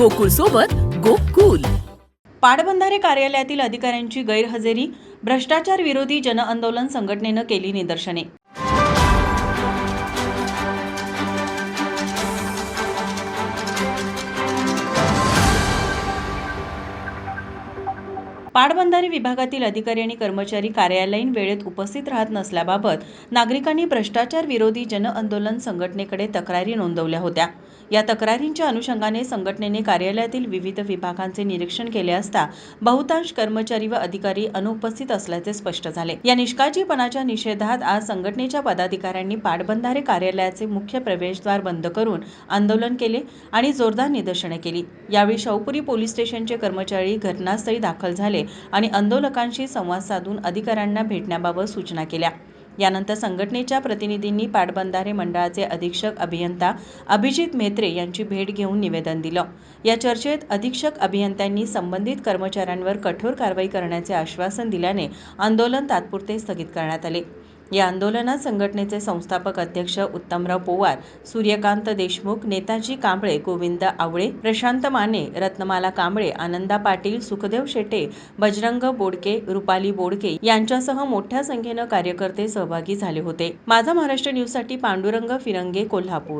गोकुळ सोबत गोकुल. पाटबंधारे कार्यालयातील अधिकाऱ्यांची गैरहजेरी भ्रष्टाचार विरोधी जनआंदोलन संघटनेनं केली निदर्शने. पाटबंधारे विभागातील अधिकारी आणि कर्मचारी कार्यालयीन वेळेत उपस्थित राहत नसल्याबाबत नागरिकांनी भ्रष्टाचार विरोधी जनआंदोलन संघटनेकडे तक्रारी नोंदवल्या होत्या. या तक्रारींच्या अनुषंगाने संघटनेने कार्यालयातील विविध विभागांचे निरीक्षण केले असता बहुतांश कर्मचारी व अधिकारी अनुपस्थित असल्याचे स्पष्ट झाले. या निष्काळजीपणाच्या निषेधात आज संघटनेच्या पदाधिकाऱ्यांनी पाटबंधारे कार्यालयाचे मुख्य प्रवेशद्वार बंद करून आंदोलन केले आणि जोरदार निदर्शने केली. यावेळी शाहपुरी पोलीस स्टेशनचे कर्मचारी घटनास्थळी दाखल झाले आणि आंदोलकांशी संवाद साधून अधिकाऱ्यांना भेटण्याबाबत सूचना केल्या. यानंतर संघटनेच्या प्रतिनिधींनी पाटबंधारे मंडळाचे अधीक्षक अभियंता अभिजित म्हेत्रे यांची भेट घेऊन निवेदन दिलं. या चर्चेत अधीक्षक अभियंत्यांनी संबंधित कर्मचाऱ्यांवर कठोर कारवाई करण्याचे आश्वासन दिल्याने आंदोलन तात्पुरते स्थगित करण्यात आले. या आंदोलनात संघटनेचे संस्थापक अध्यक्ष उत्तमराव पोवार सूर्यकांत देशमुख नेताजी कांबळे गोविंद आवळे प्रशांत माने रत्नमाला कांबळे आनंदा पाटील सुखदेव शेटे बजरंग बोडके रुपाली बोडके यांच्यासह मोठ्या संख्येनं कार्यकर्ते सहभागी झाले होते. माझा महाराष्ट्र न्यूजसाठी पांडुरंग फिरंगे कोल्हापूर.